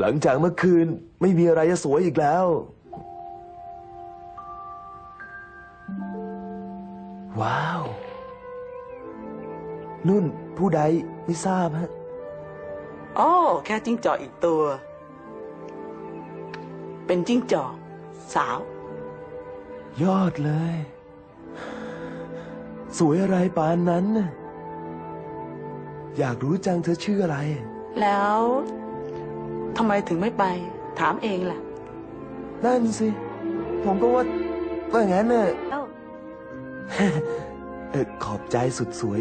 หลังจากเมื่อคืนไม่มีอะไรจะสวยอีกแล้ว ว้าว นุ่นผู้ใดไม่ทราบฮะอ๋อแค่จิ้งจอกอีกตัว เป็นจิ้งจอกสาว ยอดเลย สวยอะไรปานนั้นน่ะอยากรู้จังเธอชื่ออะไร แล้ว ทำไมถึงไม่ไป ถามเองล่ะ นั่นสิ ผมก็ว่าว่างั้นเน่ะเอ้าเออขอบใจสุดสวย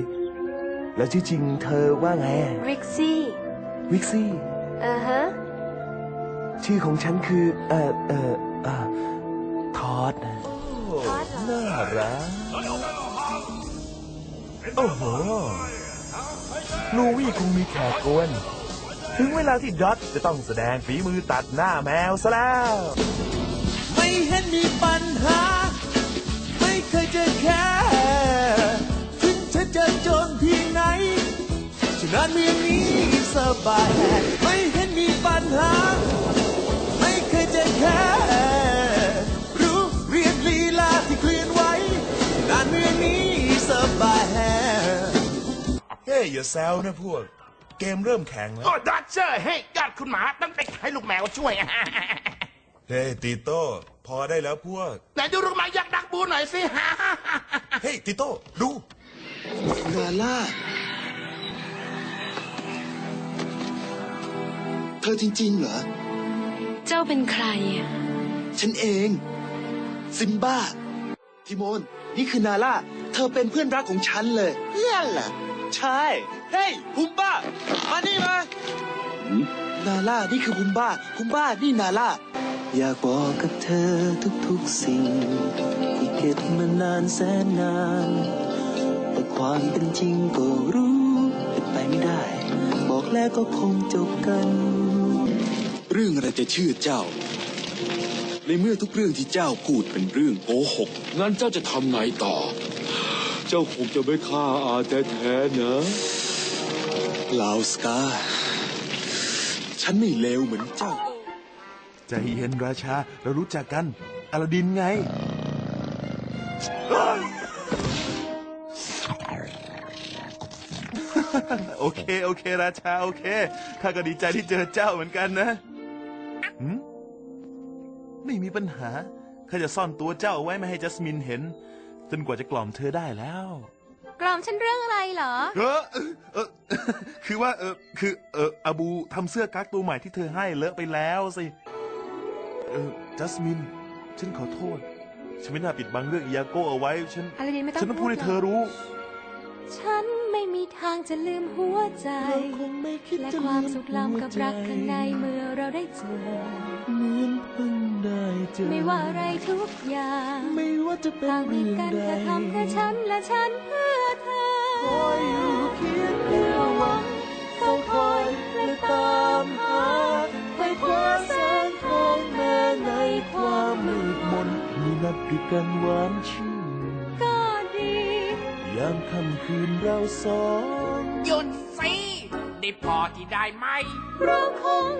แล้วชื่อจริงเธอว่าไงอะริกซี่ วิกซี่เออฮะ ชื่อของฉันคือ เออเออเออทอดนะทอดเหรอ น่ารัก โอ้โห ลูวี่คงมีแขกกวน ถึงเวลาที่ดอทจะต้องแสดงฝีมือตัดหน้าแมวซะแล้ว ไม่เห็นมีปัญหา ไม่เคยจะแค่ถึงจะเจอจนเพียงไหนฉะนั้นเมื่อนี้สบาย ไม่เห็นมีปัญหา ไม่เคยจะแค่รู้เรียนลีลาที่เคลื่อนไหวฉะนั้นเมื่อนี้สบายเฮ้ยอย่าแซวนะพวก เกมเริ่มแข่งแล้ว โอ้ดอจเจอร์เฮ้ยยอดคุณหมาต้องไปให้ลูกแมวช่วย เฮ้ยติโต้พอได้แล้วพวก ไหนดูลูกหมายักษ์ดักบูหน่อยสิ เฮ้ยติโต้ดูนาล่า เธอจริงๆเหรอ เจ้าเป็นใครอะฉันเอง ซิมบ้า ทิโมน นี่คือนาล่า เธอเป็นเพื่อนรักของฉันเลย เพื่อนเหรอ ใช่ เฮ้ยพุมบ้า มานี่มา นาล่านี่คือพุมบ้า พุมบ้านี่นาล่า อยากบอกกับเธอทุกๆสิ่ง ที่เก็บมานานแสนนาน แต่ความเป็นจริงก็รู้เป็นไปไม่ได้ บอกแล้วก็คงจบกัน เรื่องอะไรจะเชื่อเจ้า ในเมื่อทุกเรื่องที่เจ้าพูดเป็นเรื่องโกหกงั้นเจ้าจะทำไงต่อ เจ้าคงจะไม่ฆ่าอาแท้ๆนะลาวสกา ฉันไม่เลวเหมือนเจ้า ใจเย็นราชา เรารู้จักกันอลาดินไง โอเค โอเค ราชา โอเค ข้าก็ดีใจที่เจอเจ้าเหมือนกันนะหืมไม่มีปัญหา ข้าจะซ่อนตัวเจ้าเอาไว้ไม่ให้จัสมินเห็น จนกว่าจะกล่อมเธอได้แล้วกล่อมฉันเรื่องอะไรเหรอเออเออเออคือว่าเออคือเอออาบูทำเสื้อกั๊กตัวใหม่ที่เธอให้เลอะไปแล้วสิ เออจัสมิน ฉันขอโทษ ฉันไม่น่าปิดบังเรื่องอียาโกเอาไว้ ฉันอลาดินไม่ต้องฉันต้องพูดให้พูดหรอกเธอรู้ ฉันไม่มีทางจะลืมหัวใจ และความสุขล้ำกับรักข้างในเมื่อเราได้เจอเหมือนเพิ่ง ได้เจอไม่ว่าอะไรทุกอย่าง ไม่ว่าจะเป็นต่างมีเรื่องกันใดเธอทำเพื่อฉันและฉันเพื่อเธอคอยอยู่เคียงเพื่อหวังเฝ้าคอยและตามหาไปคว้าแสงทองแม้ในความมืดมนมีนัดติดกันหวานชื่นก็ดียามค่ำคืนเราสองหยุดสิได้พอที่ได้ไหมเราคง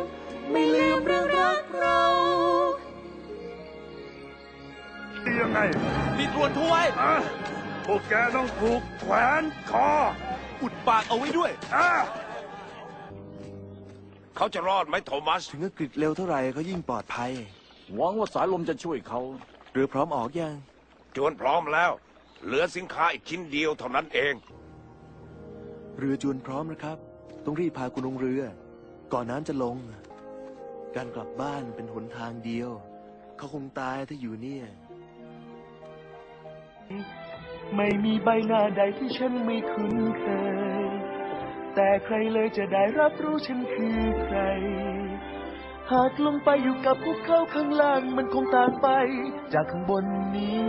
ไม่ลืมเรื่องรักเรา ยังไง มีดรวนถ้วย อะพวกแกต้องถูกแขวนคออุดปากเอาไว้ด้วย อะเขาจะรอดไหมโทมัส ถึงอังกฤษเร็วเท่าไหร่เขายิ่งปลอดภัย หวังว่าสายลมจะช่วยเขาเรือพร้อมออกยัง จวนพร้อมแล้ว เหลือสินค้าอีกชิ้นเดียวเท่านั้นเอง เรือจวนพร้อมนะครับ ต้องรีบพาคุณลงเรือ ก่อนน้ำจะลง การกลับบ้านเป็นหนทางเดียว เขาคงตายถ้าอยู่เนี่ย ไม่มีใบหน้าใดที่ฉันไม่คุ้นเคย แต่ใครเลยจะได้รับรู้ฉันคือใคร หากลงไปอยู่กับพวกเขาข้างล่างมันคงต่างไป จากข้างบนนี้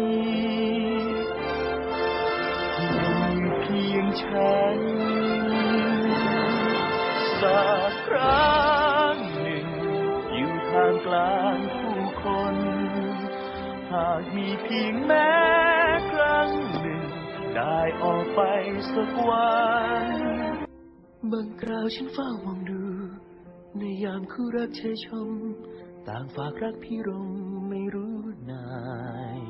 มีเพียงฉันสักครั้งหนึ่ง อยู่ทามกลางผู้คน หากมีเพียงแม่ ได้ออกไปสักวันบางคราวฉันเฝ้ามองดู ในยามคู่รักเชยชม ต่างฝากรักพี่รมไม่รู้นาย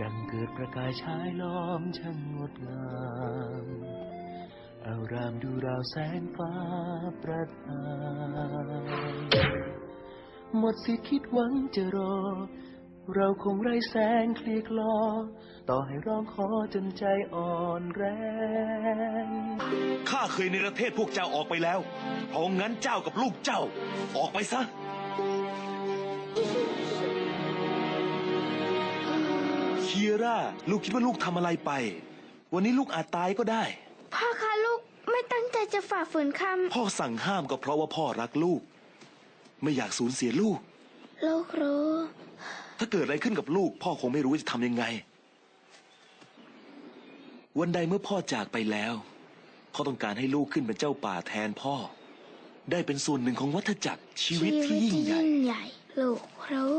ดังเกิดประกายชายล้อมช่างงดงามเอารามดูราวแสงฟ้าประทานหมดสิทธิ์คิดหวังจะรอ เราคงไร้แสงเคลียกลอ ต่อให้ร้องขอจนใจอ่อนแรง ข้าเคยในประเทศพวกเจ้าออกไปแล้ว เพราะงั้นเจ้ากับลูกเจ้า ออกไปซะ เคียร่า ลูกคิดว่าลูกทำอะไรไป วันนี้ลูกอาจตายก็ได้ พ่อคะลูกไม่ตั้งใจจะฝ่าฝืนคพ่อสั่งห้ามก็เพราะว่าพ่อรักลูก ไม่อยากสูญเสียลูกำลูกรู้ ถ้าเกิดอะไรขึ้นกับลูก พ่อคงไม่รู้ว่าจะทำยังไง วันใดเมื่อพ่อจากไปแล้ว พ่อต้องการให้ลูกขึ้นเป็นเจ้าป่าแทนพ่อ ได้เป็นส่วนหนึ่งของวัฏจักรชีวิตที่ยิ่งใหญ่ใหญ่ลูกรู้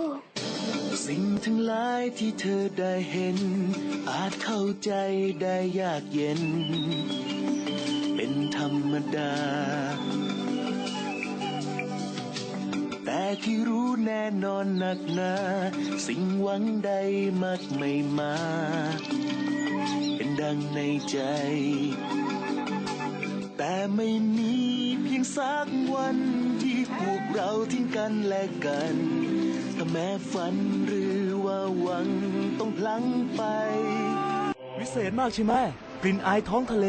สิ่งทั้งหลายที่เธอได้เห็น อาจเข้าใจได้ยากเย็น เป็นธรรมดา ที่รู้แน่นอนหนักหนา สิ่งหวังใดมักไม่มา เป็นดังในใจ แต่ไม่มีเพียงสักวันที่พวกเราทิ้งกันและกัน ถ้าแม้ฝันหรือว่าหวังต้องพลังไป วิเศษมากใช่ไหมกลิ่นอายท้องทะเล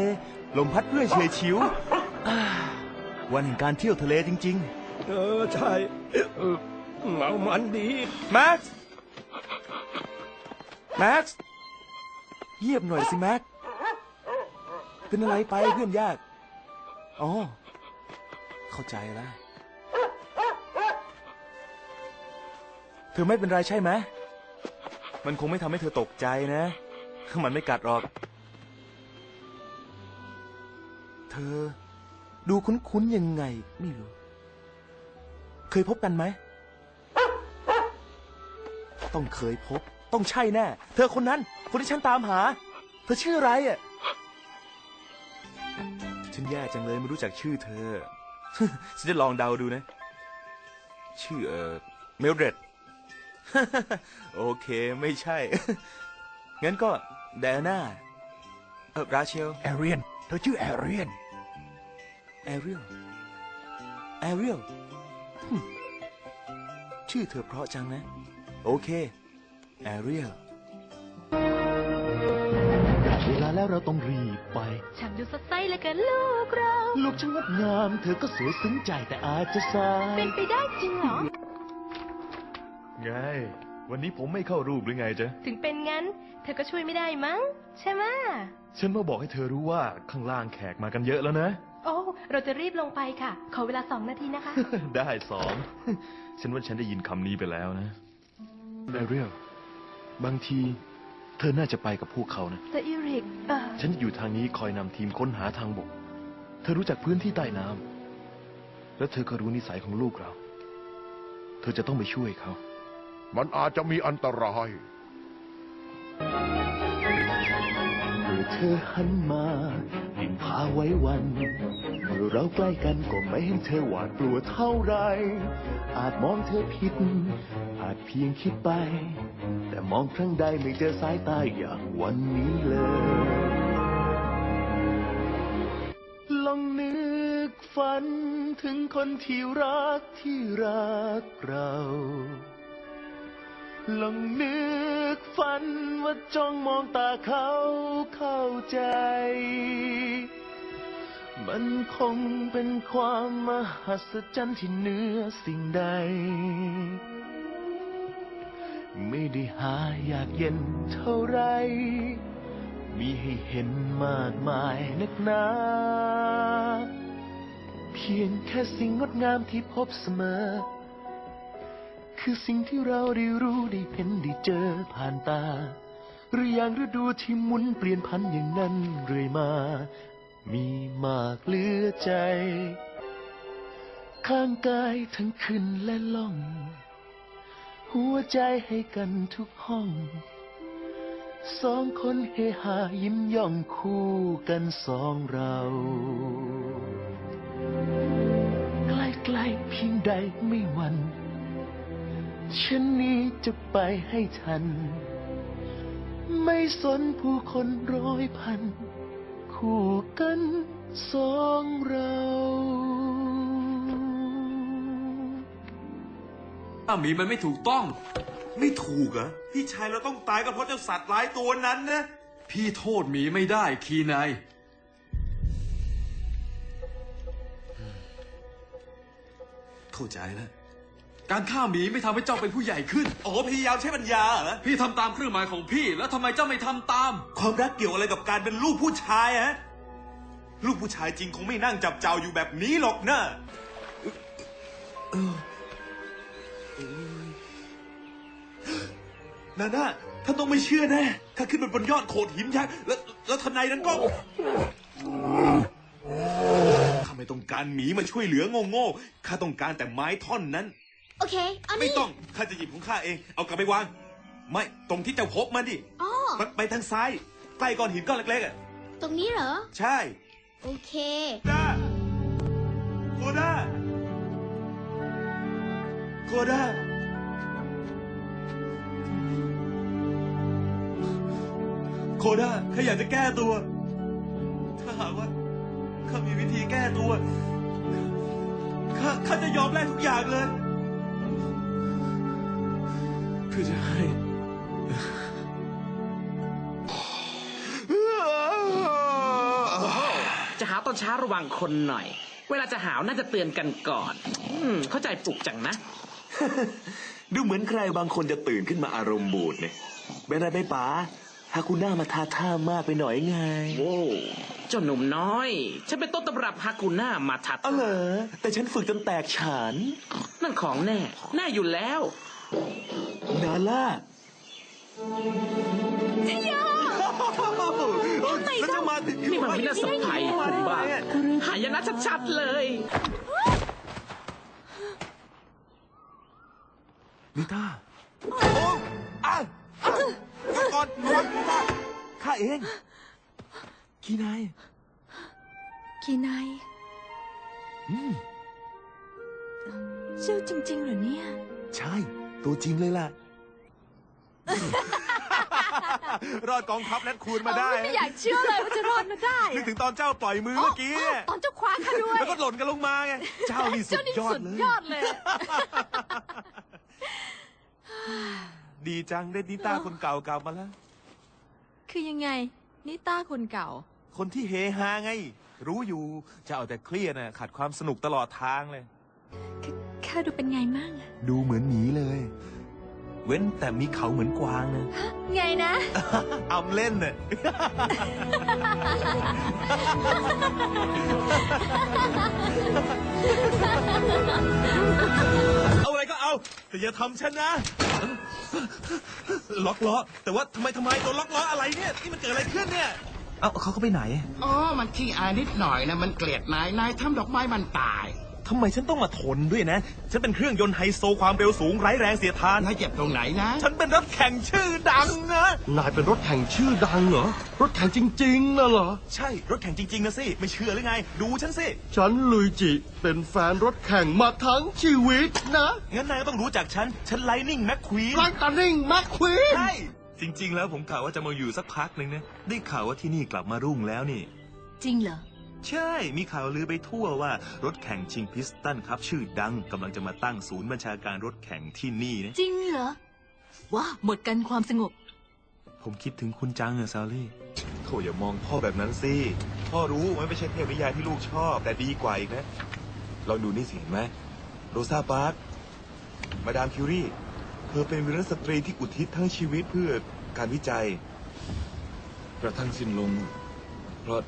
ลมพัดเรื่อยเฉยชิว วันแห่งการเที่ยวทะเลจริง เออใช่เออเมามันดีแม็กซ์แม็กซ์เยียบหน่อยสิแม็กซ์เป็นอะไรไปเพื่อนยากอ๋อเข้าใจแล้วเธอไม่เป็นไรใช่ไหมมันคงไม่ทำให้เธอตกใจนะ มันไม่กัดหรอก เธอ ดูคุ้นๆยังไง ไม่รู้ เคยพบกันไหม ต้องเคยพบ ต้องใช่แน่ เธอคนนั้น คนที่ฉันตามหา เธอชื่ออะไรอะ ฉันแย่จังเลยไม่รู้จักชื่อเธอ ฉันจะลองเดาดูนะ ชื่อเออเมลเดรดโอเคไม่ใช่ งั้นก็ไดอาน่าเออราเชล แอเรียน เธอชื่อแอเรียน แอเรียล แอเรียล ชื่อเธอเพราะจังนะ โอเค แอเรียลเวลาแล้วเราต้องรีบไป ช่างดูสดใสเหลือเกินลูกเรา ลูกช่างงดงาม เธอก็สวยซึ้งใจแต่อาจจะสายเป็นไปได้จริงเหรอ ไง วันนี้ผมไม่เข้ารูปหรือไงจ๊ะ ถึงเป็นงั้น เธอก็ช่วยไม่ได้มั้ง ใช่ไหมะฉันมาบอกให้เธอรู้ว่าข้างล่างแขกมากันเยอะแล้วนะโอ้ เราจะรีบลงไปค่ะ ขอเวลาสองนาทีนะคะ ได้สอง ฉันว่าฉันได้ยินคำนี้ไปแล้วนะแอเรียลบางที เธอน่าจะไปกับพวกเขานะ แต่อีริกเออฉันจะอยู่ทางนี้คอยนำทีมค้นหาทางบก เธอรู้จักพื้นที่ใต้น้ำ และเธอก็รู้นิสัยของลูกเรา เธอจะต้องไปช่วยเขา มันอาจจะมีอันตราย เมื่อเธอหันมายิ่ง พาไว้วัน เมื่อเราใกล้กันก็ไม่เห็นเธอหวาดกลัวเท่าไร อาจมองเธอผิด อาจเพียงคิดไป แต่มองครั้งใดไม่เจอสายตาอย่างวันนี้เลยลองนึกฝันถึงคนที่รักที่รักเรา ลองนึกฝันว่าจ้องมองตาเขาเข้าใจ มันคงเป็นความมหัศจรรย์ที่เหนือสิ่งใด ไม่ได้หาอยากเย็นเท่าไร มีให้เห็นมากมายนักหนาเพียงแค่สิ่งงดงามที่พบเสมอ คือสิ่งที่เราได้รู้ได้เห็นได้เจอผ่านตา หรืออย่างฤดูที่หมุนเปลี่ยนพันอย่างนั้นเรื่อยมา มีมากเหลือใจ ข้างกายทั้งขึ้นและล่อง หัวใจให้กันทุกห้อง สองคนเฮฮายิ้มย่องคู่กันสองเราใกล้ไกลเพียงใดไม่หวัน ฉันนี้จะไปให้ทัน ไม่สนผู้คนร้อยพัน คู่กันสองเราถ้าหมีมันไม่ถูกต้อง ไม่ถูกเหรอพี่ชายเราต้องตายก็เพราะเจ้าสัตว์ร้ายตัวนั้นนะ พี่โทษหมีไม่ได้คีนายเข้าใจแล้ว การฆ่าหมีไม่ทำให้เจ้าเป็นผู้ใหญ่ขึ้นอ๋อพยายามใช้ปัญญาเหรอ พี่ทำตามเครื่องหมายของพี่ แล้วทำไมเจ้าไม่ทำตาม ความรักเกี่ยวอะไรกับการเป็นลูกผู้ชายฮะ ลูกผู้ชายจริงคงไม่นั่งจับเจ้าอยู่แบบนี้หรอกนะเออเออนาน่าท่านต้องไม่เชื่อแน่ข้าขึ้นไปบนยอดโขดหินยักษ์แล้วแล้วทนายนั้นก็ข้าไม่ต้องการหมีมาช่วยเหลือโง่ๆข้าต้องการแต่ไม้ท่อนนั้น โอเคเอาไม่นี่ต้องข้าจะหยิบของข้าเอง เอากลับไปวาง ไม่ตรงที่เจ้าพบมันดิอ๋อไปไปทางซ้าย ใกล้ก้อนหินก้อนเล็กๆอะ ตรงนี้เหรอ ใช่โอเคด้าโคด้าโคด้าโคด้าข้าอยากจะแก้ตัว ถ้าหากว่าข้ามีวิธีแก้ตัว ข้าข้าจะยอมแลกทุกอย่างเลยเพื่อจะให้จะหาวตอนเช้าระวังคนหน่อย เวลาจะหาวน่าจะเตือนกันก่อนอืมเข้าใจปลุกจังนะ ดูเหมือนใครบางคนจะตื่นขึ้นมาอารมณ์บูดเนี่ยเป็นอะไรไปป๋าฮาคุน่ามาทาท่ามากไปหน่อยไงโว้วเจ้าหนุ่มน้อย ฉันเป็นต้นตำรับฮากุน่ามาทัดเอาเหรอแต่ฉันฝึกจนแตกฉาน นั่นของแน่ แน่อยู่แล้ว นาล่าชโยแล้วจะมาถึงนี่มันพินาศภัยคุณบ้าหายนะชัดๆเลย นิต้าโอ้อะอะข้าก่อนระวังนิต้าข้าเองขี้นายคีนายอืมเจ้าจริงๆเหรอเนี่ย ใช่ ตัวจริงเลยล่ะ รอดกองทัพแรดคูนมาได้ ไม่อยากเชื่อเลยว่าจะรอดมาได้นึกถึงตอนเจ้าปล่อยมือเมื่อกี้เนี่ยตอนเจ้าคว้าข้าด้วยแล้วก็หล่นกันลงมาไง เจ้านี่สุดยอดสุดเลยยอดเลย ดีจังได้นิต้าคนเก่ากลับมาแล้ว คือยังไง นิต้าคนเก่า คนที่เฮฮาไง รู้อยู่จะเอาแต่เครียดน่ะขาดความสนุกตลอดทางเลยข้าดูเป็นไงมั่งอะดูเหมือนหมีเลย เว้นแต่มีเขาเหมือนกวางนะไงนะ อำเล่นน่ะ เอาอะไรก็เอา แต่อย่าทำฉันนะ ล็อกล้อ แต่ว่าทำไมทำไมโดนล็อกล้ออะไรเนี่ย นี่มันเกิดอะไรขึ้นเนี่ย เอาเขาเขาไปไหน อ๋อ มันขี้อายนิดหน่อยนะ มันเกลียดนาย นายทำดอกไม้มันตาย ทำไมฉันต้องมาทนด้วยนะ ฉันเป็นเครื่องยนต์ไฮโซความเร็วสูงไร้แรงเสียดทาน นายเจ็บตรงไหนนะ ฉันเป็นรถแข่งชื่อดังนะ นายเป็นรถแข่งชื่อดังเหรอ รถแข่งจริงๆนะเหรอ ใช่ รถแข่งจริง ๆ นะสิ ไม่เชื่อหรือไง ดูฉันสิ ฉันลุยจิ เป็นแฟนรถแข่งมาทั้งชีวิตนะงั้นนายก็ต้องรู้จักฉัน ฉันไลนิ่งแม็กควีนไลนิ่งแม็กควีนใช่ จริง ๆ แล้วผมกะว่าจะมาอยู่สักพักหนึ่งนะ ได้ข่าวว่าที่นี่กลับมารุ่งแล้วนี่ จริงเหรอ ใช่ มีข่าวลือไปทั่วว่ารถแข่งชิงพิสตันครับชื่อดังกำลังจะมาตั้งศูนย์บัญชาการรถแข่งที่นี่นะ จริงเหรอว้าหมดกันความสงบ ผมคิดถึงคุณจังอะซาลี่โถอย่ามองพ่อแบบนั้นสิ พ่อรู้ว่าไม่ใช่เทพนิยายที่ลูกชอบ แต่ดีกว่าอีกนะ ลองดูนี่สิเห็นไหมโรซาปาร์คมาดามคิวรีเธอเป็นวีรสตรีที่อุทิศทั้งชีวิตเพื่อการวิจัย กระทั่งสิ้นลงเพราะ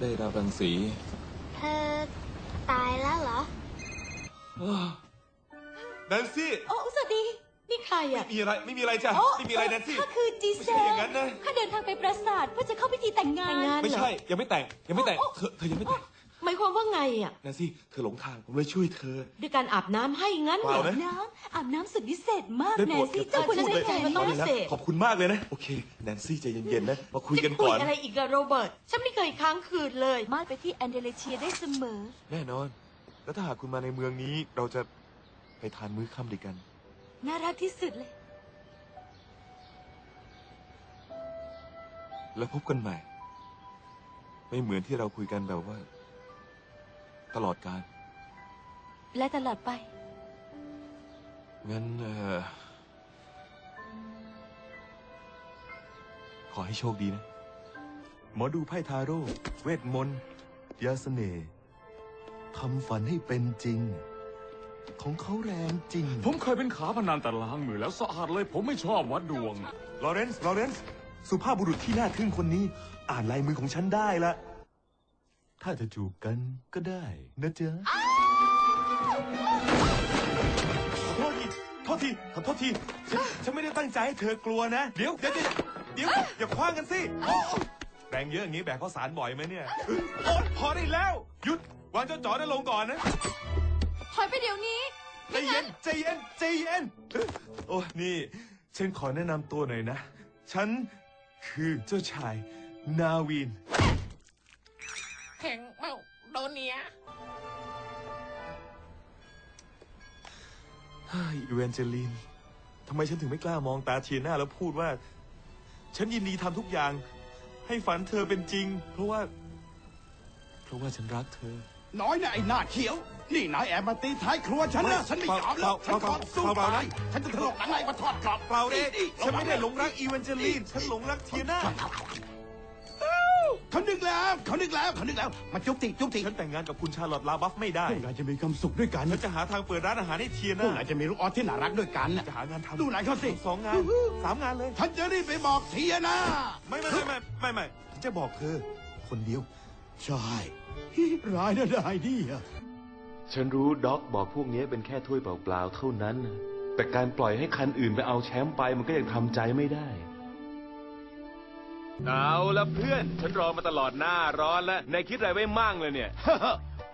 ได้รับรังสี เธอตายแล้วเหรอแนนซี่ โอ้สวัสดี นี่ใครอะไม่มีอะไร ไม่มีอะไรจ้ะโอ้ไม่มีอะไรแนนซี่ ข้าคือจีเซไม่ใช่ลอย่างนั้นนะ ข้าเดินทางไปปราสาทเพื่อจะเข้าพิธีแต่งงาน ไม่ใช่ ยังไม่แต่ง ยังไม่แต่ง เธอ เธอยังไม่แต่ง หมายความว่าไงอะแนนซี่เธอหลงทางผมเลยช่วยเธอ ด้วยการอาบน้ำให้งั้นเปเหรล่าอนะน้ำอาบน้ำสุดพิเศษมากได้แนโปรนดซี่อย่าเจ้าควรจะพูดได้เลยใจมันต้องเอาพิเลยนะเศษ ขอบคุณมากเลยนะ โอเค แนนซี่ใจเย็นๆนะ มาคุยกันคุก่ยอนอะไรอีกอะโรเบิร์ต ฉันไม่เคยค้างคืนเลยมาไปที่แอนเดเลเชียได้เสมอ แน่นอน แล้วถ้าหากคุณมาในเมืองนี้ เราจะไปทานมื้อค่ำด้วยกัน น่ารักที่สุดเลย แล้วพบกันใหม่ ไม่เหมือนที่เราคุยกันแบบว่า ตลอดการและตลอดไป งั้นเออขอให้โชคดีนะ หมอดูไพ่ทาโร่ เวทมนต์ยาเสน่ห์ทำฝันให้เป็นจริง ของเขาแรงจริง ผมเคยเป็นขาพนันแต่ล้างมือแล้วสะอาดเลย ผมไม่ชอบวัดดวง ลอเรนซ์ ลอเรนซ์ สุภาพบุรุษที่น่าทึ่งคนนี้ อ่านลายมือของฉันได้ละ ถ้าจะจูบกันก็ได้นะจ๊ะขอโทษทีโทษทีขอโทษทีฉันฉันไม่ได้ตั้งใจให้เธอกลัวนะ เดี๋ยวเดี๋ยวเดี๋ยวเดี๋ยวอย่าคว้างกันสิแรงเยอะอย่างนี้แบกข้าวสารบ่อยไหมเนี่ยโอ๊ยพอได้แล้ว หยุดวางเจ้าจ๋อนั่นลงก่อนนะถอยไปเดี๋ยวนี้ใจเย็นใจเย็นใจเย็นโอ้นี่ฉันขอแนะนำตัวหน่อยนะ ฉันคือเจ้าชายนาวิน แข่งเมาโดนเนียเฮ้ยอีเวนเจลินทำไมฉันถึงไม่กล้ามองตาเทียน่าแล้วพูดว่า ฉันยินดีทำทุกอย่าง ให้ฝันเธอเป็นจริง เพราะว่า เพราะว่าฉันรักเธอ น้อยนะไอ้หน้าเขียว นี่นายแอบมาตีท้ายครัวฉันนะฉันไม่ยอมแล้วฉันขอสู้เปล่าๆตายนะฉันจะถลกหนังในมาทอดกรอบเปล่าเองนี่ฉันไม่ได้หลงรักอีเวนเจลินฉันหลงรักเทียน่า เขานึกแล้วเขานึกแล้วเขานึกแล้วมาจุ๊บติจุ๊บติฉันแต่งงานกับคุณชาร์ลอตลาบัฟไม่ได้พวกนายจะมีความสุขด้วยกันฉันจะหาทางเปิดร้านอาหารให้เทียพวน่ากนายจะมีลูกออสที่น่ารักด้วยกันน่ะจะหางานทำดูนายเขาสิสองงานสามงานเลย ฉันจะรีบไปบอกเทียนะไม่ไม่ไม่ไม่ไม่ไม่ฉันจะบอกเธอ คนเดียว ใช่ร้ายนะได้ดิอะฉันรู้ด็อกบอกพวกนี้เป็นแค่ถ้วยเปล่าๆเท่านั้น แต่การปล่อยให้คันอื่นไปเอาแชมป์ไปมันก็ยังทำใจไม่ได้ เอาละเพื่อน ฉันรอมาตลอดหน้าร้อนแล้วนายคิดอะไรไว้มั่งเลยเนี่ย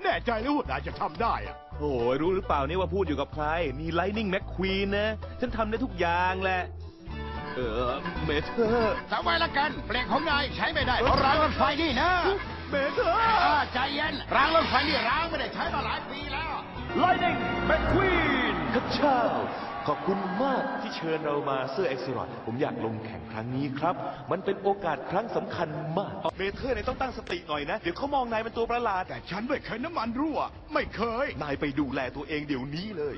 แน่ใจหรือว่านายจะทำได้อะโอ้ยรู้หรือเปล่านี่ว่าพูดอยู่กับใคร นี่ไลนิ่งแม็กควีนนะ ฉันทำได้ทุกอย่างแหละ เออ เมเธอร์ จำไว้ละกันเปลงของนายใช้ไม่ได้เพราะรางรถไฟนี่นะเมเธอร์อ่าใจเย็นรางรถไฟนี่ร้างไม่ได้ใช้มาหลายปีแล้วไลนิ่งแม็กควีนข้าเจ้า ขอบคุณมากที่เชิญเรามาเสื้อเอ็กซ์รอดผมอยากลงแข่งครั้งนี้ครับ มันเป็นโอกาสครั้งสำคัญมาก เมเธอร์เนี่ยต้องตั้งสติหน่อยนะ เดี๋ยวเขามองนายเป็นตัวประหลาด แต่ฉันไม่เคยน้ำมันรั่ว ไม่เคย นายไปดูแลตัวเองเดี๋ยวนี้เลย